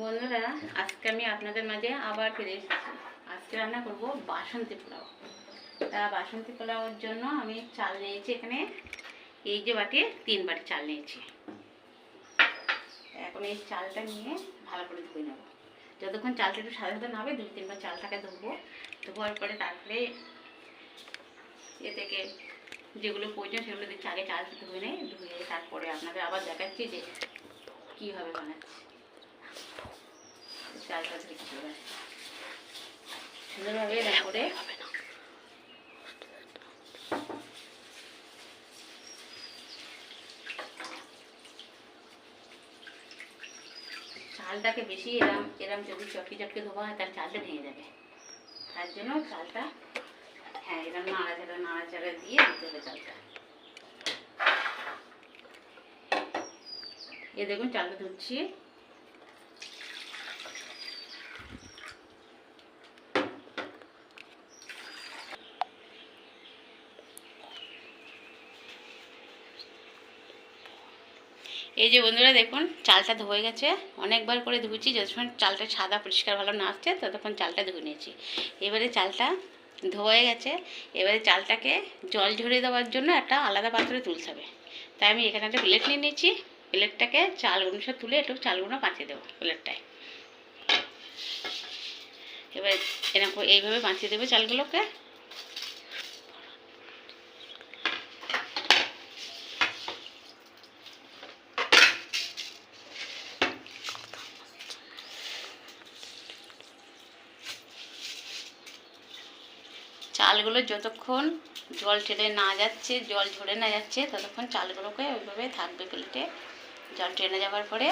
বন্ধুরা, আজকে আমি আপনাদের মাঝে আবার ফিরে এসেছি। আজকে রান্না করব বাসন্তী পোলাও। তা বাসন্তী পোলাওর জন্য আমি চাল নিয়েছি এখানে। এই যে বাটি, তিন বাটি চাল নিয়েছি। এখন এই চালটা নিয়ে ভালো করে ধুয়ে নেব। যতক্ষণ চালটা একটু না হবে, দুই তিনবার চালটাকে ধুবো। ধোয়ার পরে তারপরে এ থেকে যেগুলো প্রয়োজন সেগুলো দিচ্ছি। আগে চালটা ধুয়ে নেই, ধুয়ে তারপরে আপনাদের আবার দেখাচ্ছি যে কীভাবে বানাচ্ছি। চালটা সুন্দরভাবে তারপরে চালটাকে বেশি এরম এরম যদি চটকি চটকে ধোয়া হয় তার চালটা ভেঙে যাবে। তার জন্য চালটা হ্যাঁ এরম নাড়াচাড়া নাড়াচাড়া দিয়ে দিতে হবে চালটা। এ দেখুন, চালটা ধুচ্ছি। এই যে বন্ধুরা দেখুন, চালটা ধুয়ে গেছে। অনেকবার করে ধুয়েছি, যতক্ষণ চালটা সাদা পরিষ্কার ভালো না আসছে, ততক্ষণ চালটা ধুয়ে নিয়েছি। এবারে চালটা ধোয়ে গেছে। এবারে চালটাকে জল ঝরিয়ে দেওয়ার জন্য একটা আলাদা পাত্রে তুলতে হবে। তাই আমি এখানে একটা প্লেট নিয়ে নিয়েছি। প্লেটটাকে চালগুলো সব তুলে একটু চালগুলো বাঁচিয়ে দেবো প্লেটটায়। এবার এরকম এইভাবে বাঁচিয়ে দেবে চালগুলোকে। চালগুলো যতক্ষণ জল টেনে না যাচ্ছে, জল ঝরে না যাচ্ছে, ততক্ষণ চালগুলোকে ওইভাবে থাকবে প্লেটে। জল টেনে যাওয়ার পরে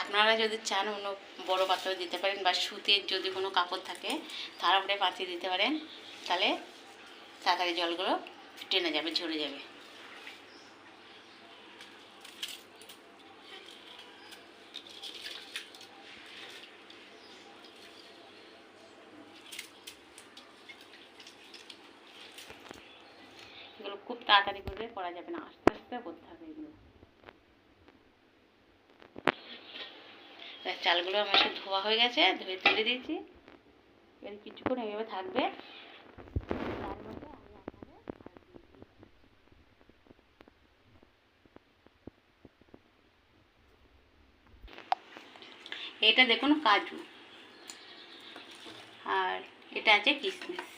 আপনারা যদি চান অন্য বড় পাত্র দিতে পারেন বা সুতির যদি কোনো কাপড় থাকে, তার উপরে পাতিয়ে দিতে পারেন, তাহলে তাড়াতাড়ি জলগুলো টেনে যাবে, ঝরে যাবে এগুলো খুব তাড়াতাড়ি করে করা যাবে না। আস্তে আস্তে করতে হবে এগুলো। চালগুলো আমার সে ধোয়া হয়ে গেছে, ধুয়ে তুলে দিয়েছি। এর কিছুক্ষণ এভাবে থাকবে। এটা দেখুন কাজু। আর এটা আছে কিশমিশ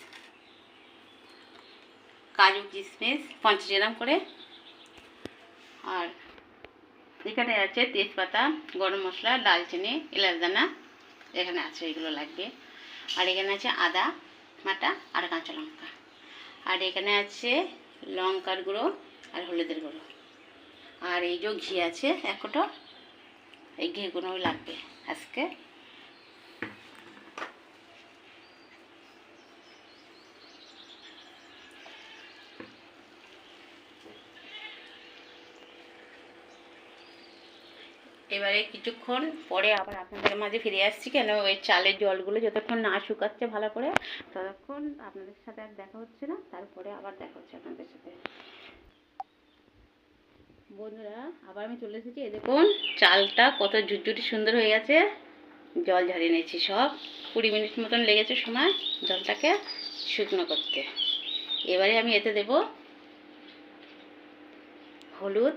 কাজু কিশমিশ, পঞ্চাশ গ্রাম করে। আর এখানে আছে তেজপাতা, গরম মশলা দালচিনি এলাচদানা এখানে আছে এগুলো লাগবে। আর এখানে আছে আদা মাটা আর কাঁচা লঙ্কা। আর এখানে আছে লঙ্কার গুঁড়ো আর হলুদের গুঁড়ো। আর এই যে ঘি আছে, এক এই ঘিগুলো লাগবে আজকে। এবারে কিছুক্ষণ পরে আবার আপনাদের মাঝে ফিরে আসছি কেন? ওই চালের জলগুলো যতক্ষণ না শুকাচ্ছে ভালো করে, ততক্ষণ আপনাদের সাথে আর দেখা হচ্ছে না। তারপরে আবার দেখা হচ্ছে আপনাদের সাথে। বন্ধুরা, আবার আমি চলে এসেছি। দেখুন, চালটা কত ঝুরঝুরি সুন্দর হয়ে গেছে। জল ঝরিয়ে নিয়েছি সব। কুড়ি মিনিট মতন লেগেছে সময় জলটাকে শুকনো করতে। এবারে আমি এতে দেব হলুদ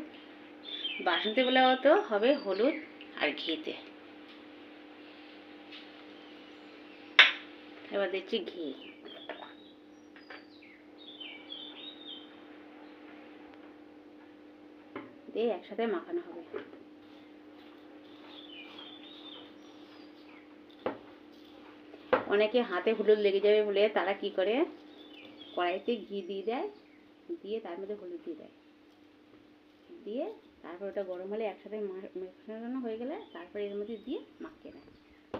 বাসন্তী তো হবে হলুদ আর ঘিতে। এবার দিচ্ছি ঘি। দিয়ে একসাথে মাখানো হবে। অনেকে হাতে হলুদ লেগে যাবে বলে তারা কি করে? কড়াইতে ঘি দিয়ে দেয়, দিয়ে তার মধ্যে হলুদ দিয়ে দেয়। দিয়ে তারপর ওটা গরম হলে একসাথে মেশানো হয়ে গেলে তারপরে এর মধ্যে দিয়ে মাখিয়ে নেয়।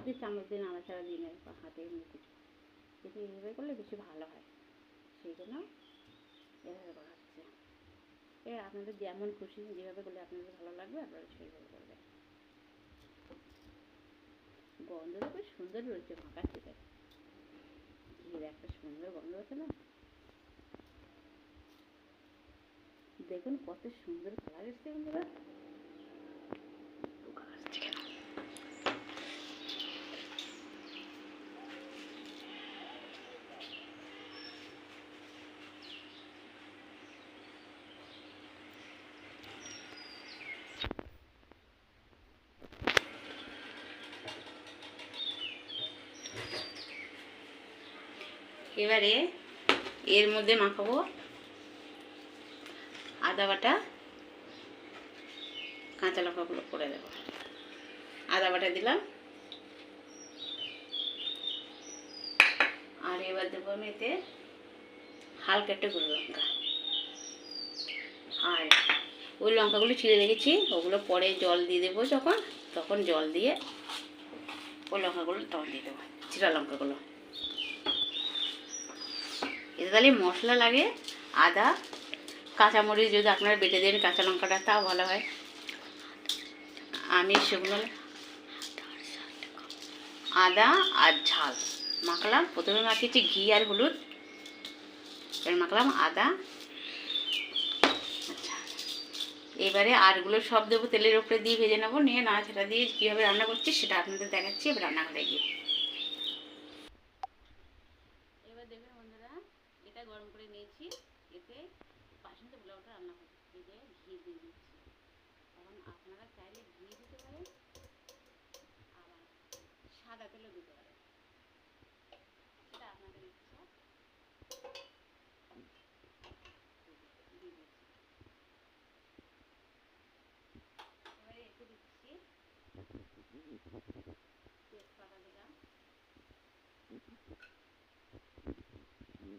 দিয়ে চামচ দিয়ে নাড়াচাড়া দিয়ে নেয় বা হাতে এমনি কিছু এইভাবে করলে বেশি ভালো হয়। সেই জন্য এভাবে করা হচ্ছে। এ, আপনাদের যেমন খুশি, যেভাবে করলে আপনাদের ভালো লাগবে, আপনারা সেইভাবে করবেন। গন্ধ তো খুব সুন্দর রয়েছে মাখা থেকে একটা সুন্দর গন্ধ আছে না? দেখুন কত সুন্দর কালার এসছে বন্ধুরা। এবারে এর মধ্যে মাখাবো আদা বাটা কাঁচা লঙ্কাগুলো করে দেবো। আদা বাটা দিলাম। আর এবার দেবো আমি এতে হালকা একটু গুঁড়ো লঙ্কা। আর ওই লঙ্কাগুলো ছিঁড়ে রেখেছি, ওগুলো পরে জল দিয়ে দেবো যখন, তখন জল দিয়ে ওই লঙ্কাগুলো তখন দিয়ে দেবো চিরা লঙ্কাগুলো। এতে তাহলে মশলা লাগে, আদা কাঁচামরিচ যদি আপনারা বেটে দেন, কাঁচা লঙ্কাটা, তাও ভালো হয়। আমি সেগুলো আদা আর ঝাল মাখলাম। প্রথমে মাখিয়েছি ঘি আর হলুদ। এবার মাখলাম আদা। আচ্ছা। এবারে আরগুলো সব দেবো তেলের উপরে দিয়ে ভেজে নেব। নিয়ে নাড়াচাড়া দিয়ে কীভাবে রান্না করছি সেটা আপনাদের দেখাচ্ছি। এবার রান্নাঘরে গিয়ে এবার দেখবেন বন্ধুরা এটা গরম করে নিয়েছি এতে বাসন্তী পোলাওটা রান্না করতে এই যে ঘি দিয়ে দিচ্ছি। এখন আপনারা চাইলে ঘি দিতে পারেন আবার সাদা তেলও দিতে পারেন সেটা আপনাদের ইচ্ছা দিয়ে দিচ্ছি। এবারে একটু দিচ্ছি তেজপাতা দিলাম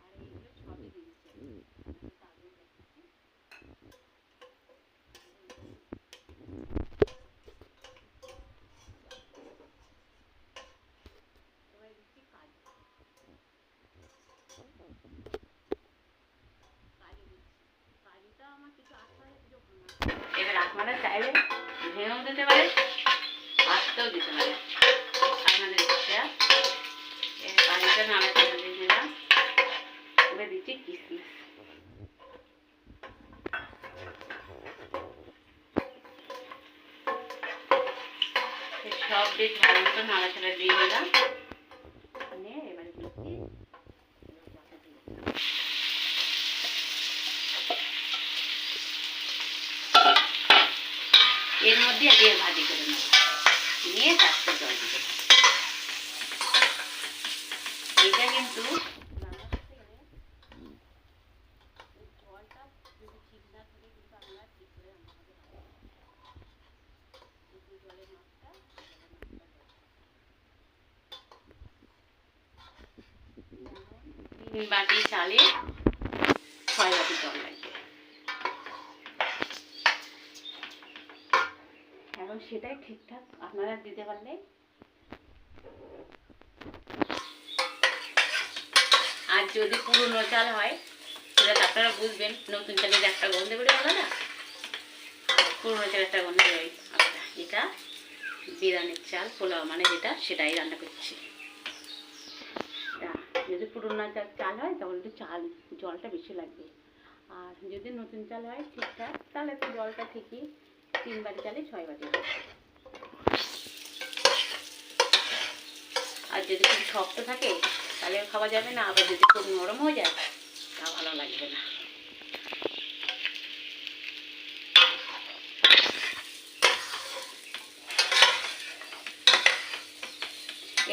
আর এইগুলো সবই দিয়ে দিচ্ছি আমি। আপনাদের তারপরে দেখাচ্ছি। এবার দিচ্ছি কাজু কাজু দিচ্ছি কাজুটা আমার কিছু আস্তে হয় কিছু ভাঙা এবার আপনারা চাইলে ভেঙেও দিতে পারেন আস্তেও দিতে পারেন আপনাদের ইচ্ছা এবার কাজুটা নাড়াচাড়া দিয়ে দিলাম দিচ্ছি সব এর মধ্যে আগে ভাজি করে নেব। নিয়ে তারপরে জল দিতে এটা কিন্তু রান্না করতে গেলে এই জলটা যদি ঠিক না থাকে কিন্তু আমরা ঠিক করে রান্না করতে পারব না। কিন্তু জলের মাপটা জলের মাপটা দেবো। তিন বাটি চালে ছয় বাটি জল লাগবে এখন সেটাই ঠিকঠাক, আপনারা দিতে পারলে। আর যদি পুরনো চাল হয়, সেটা আপনারা বুঝবেন, নতুন চালের একটা গন্ধ বেরো আলাদা। পুরনো চালের একটা গন্ধ বেরোয় আলাদা। এটা বিরিয়ানির চাল, পোলাও মানে যেটা, সেটাই রান্না করছি। যদি পুরনো চাল হয়, তাহলে একটু চাল, জলটা বেশি লাগবে আর যদি নতুন চাল হয়, ঠিকঠাক, তাহলে তো জলটা ঠিকই তিন বাটি চালে ছয় বাটি। আর যদি খুব শক্ত থাকে, তাহলে খাওয়া যাবে না, আবার যদি খুব নরম হয়ে যায়, তা ভালো লাগবে না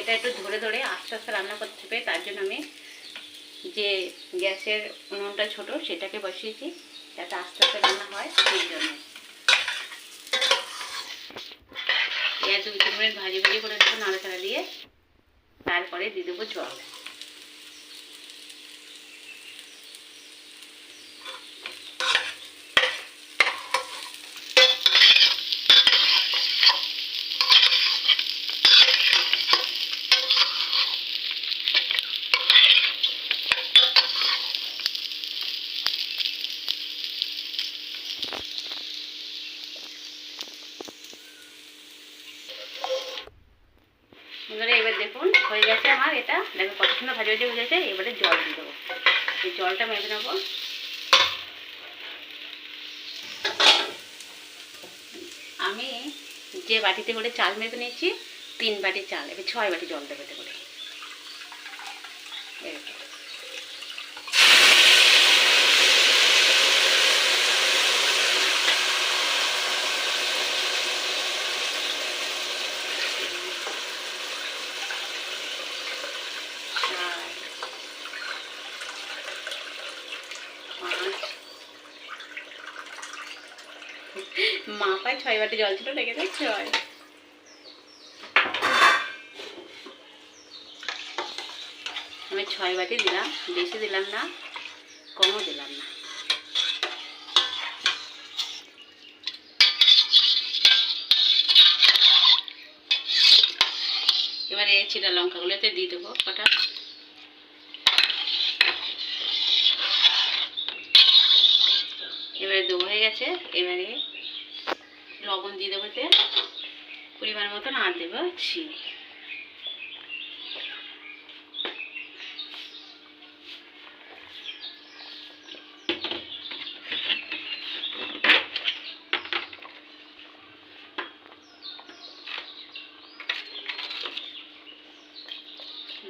এটা একটু ধরে ধরে আস্তে আস্তে রান্না করতে হবে, তার জন্য আমি যে গ্যাসের উনুনটা ছোট সেটাকে বসিয়েছি যাতে আস্তে আস্তে রান্না হয় সেই জন্য। পেঁয়াজ দু মিনিট ভাজি ভাজি করে দেবো নাড়াচাড়া দিয়ে, তারপরে দিয়ে দেবো জল। বন্ধুরা এবার দেখুন, হয়ে গেছে আমার এটা। দেখো কত সুন্দর ভাজি ভাজি হয়ে গেছে, এবারে জল দিয়ে দেবো। এই জলটা মেপে নেব। আমি যে বাটিতে করে চাল মেপে নিয়েছি, তিন বাটি চাল, এবার ছয় বাটি জল দেবে করে। ছয় বাটি জল ছিল রেখে দেয় ছয় আমি ছয় বাটি দিলাম, বেশি দিলাম না, কমও দিলাম না। এবারে চিরা লঙ্কাগুলোতে দিয়ে দেবো, কটা? এবারে দেবো, হয়ে গেছে, এবারে লবণ দিয়ে দেবো এতে পরিমাণ মতন আর দেবো চিনি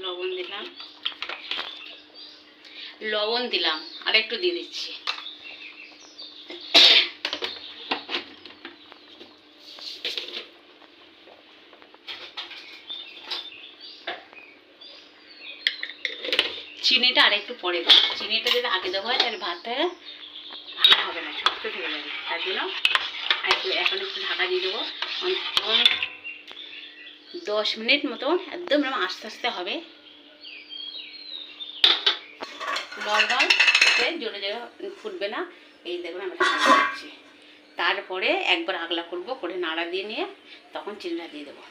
লবণ দিলাম। লবণ দিলাম, আর একটু দিয়ে দিচ্ছি। চিনিটা আর একটু পরে দেবো। চিনিটা যদি আগে দেওয়া হয়, তাহলে ভাতটা ভালো হবে না, শক্ত থেকে যাবে। তার জন্য এখন একটু ঢাকা দিয়ে দেবো। দশ মিনিট মতন একদম এরকম আস্তে আস্তে হবে। নর্মাল জোরে জোরে ফুটবে না। এই দেখুন, আমি তারপরে একবার আগলা করব, করে নাড়া দিয়ে নিয়ে তখন চিনিটা দিয়ে দেবো।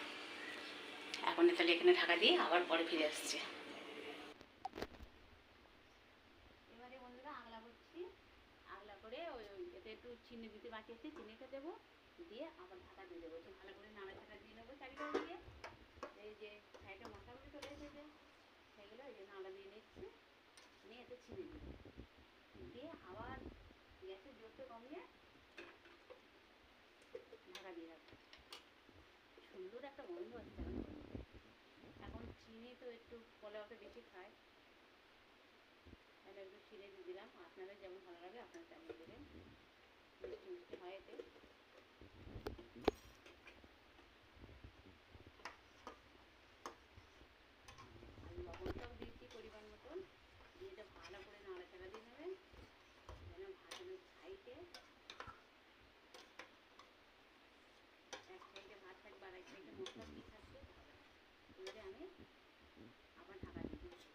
এখন তাহলে এখানে ঢাকা দিয়ে আবার পরে ফিরে আসছে এবারে বন্ধুরা আগলা করছি আগলা করে ওই ওই এতে একটু চিনি দিতে বাকি আছে, চিনিটা দেবো, দিয়ে আবার ঢাকা দিয়ে দেবো। ভালো করে নাড়া ঢাকা দিয়ে নেব চারিটা দিয়ে এই যে সাইডে মশলাগুলো চলে এসেছে, সেগুলো এই যে নাড়া দিয়ে নিচ্ছি, নিয়ে এতে চিনি দিই দিয়ে আবার গ্যাসের জোরটা কমিয়ে ঢাকা দিয়ে রাখব। সুন্দর একটা গন্ধ এখন এখন চিনি তো একটু পোলাওটা বেশি খায়। তাহলে একটু চিনি দিয়ে দিলাম। আপনারা যেমন ভালো লাগে, আপনারা তেমন দেবেন। হয় লবণটাও দিয়েছি পরিমাণ মতন দিয়ে ভালো করে নাড়াচাড়া দিয়ে নেবেন যেন ভাতের সাইডে এক সাইডে ভাত থাকবে আর এক সাইডে মশলা দিয়ে থাকবে। এবারে আমি আবার ঢাকা দিয়ে দিচ্ছি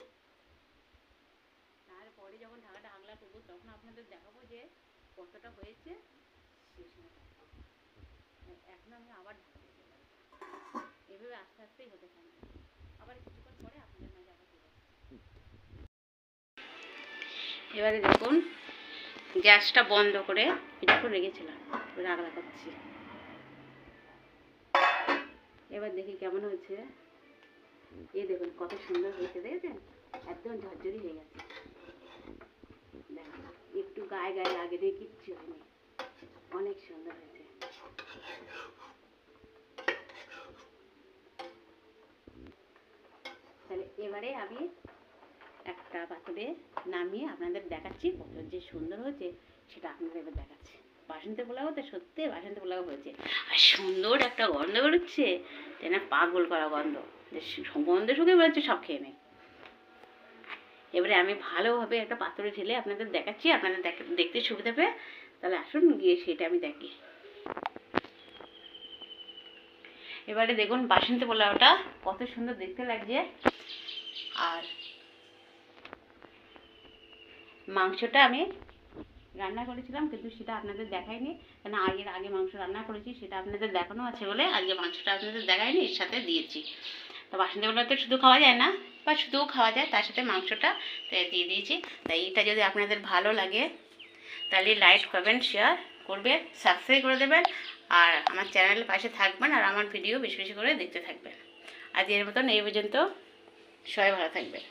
তারপরে যখন ঢাকাটা আগলা করব, তখন আপনাদের দেখাবো যে কতটা হয়েছে সেই এখন আমি আবার দিলাম এভাবে আস্তে আস্তেই হতে থাকবে আবার কিছুক্ষণ পরে আপনাদের মাঝে আবার এবারে দেখুন, গ্যাসটা বন্ধ করে কিছুক্ষণ রেখেছিলাম এবার আগলা করছি। এবার দেখি কেমন হয়েছে। এই দেখুন, কত সুন্দর হয়েছে, দেখেছেন? একদম ঝরঝরি হয়ে গেছে। একটু গায়ে গায়ে লাগে দিয়ে কিচ্ছু অনেক সুন্দর হয়েছে। তাহলে এবারে আমি একটা পাত্রে নামিয়ে আপনাদের দেখাচ্ছি কত যে সুন্দর হয়েছে, সেটা আপনাদের এবার দেখাচ্ছি। বাসন্তী পোলাও তো সত্যি বাসন্তী পোলাও হয়েছে। আর সুন্দর একটা গন্ধ বেরোচ্ছে যেন পাগল করা গন্ধ। যে গন্ধ শুকে বেরোচ্ছে, সব খেয়ে নেই। এবারে আমি ভালোভাবে একটা পাত্রে ঢেলে আপনাদের দেখাচ্ছি, আপনাদের দেখ- দেখতে সুবিধা পেয়ে তাহলে আসুন, গিয়ে সেটা আমি দেখি। এবারে দেখুন বাসন্তী পোলাওটা, কত সুন্দর দেখতে লাগছে। আর মাংসটা আমি রান্না করেছিলাম, কিন্তু সেটা আপনাদের দেখাইনি। কেন আগের, আগে মাংস রান্না করেছি, সেটা আপনাদের দেখানো আছে বলে আজকে মাংসটা আপনাদের দেখাইনি, এর সাথে দিয়েছি। তো বাসন্তী পোলাও তো শুধু খাওয়া যায় না বা শুধুও খাওয়া যায়, তার সাথে মাংসটা দিয়ে দিয়েছি। তাই এটা যদি আপনাদের ভালো লাগে, তাহলে লাইক করবেন শেয়ার করবে সাবস্ক্রাইব করে দেবেন, আর আমার চ্যানেলের পাশে থাকবেন, আর আমার ভিডিও বেশি বেশি করে দেখতে থাকবেন। আজকের মতন এই পর্যন্ত। সবাই ভালো থাকবেন।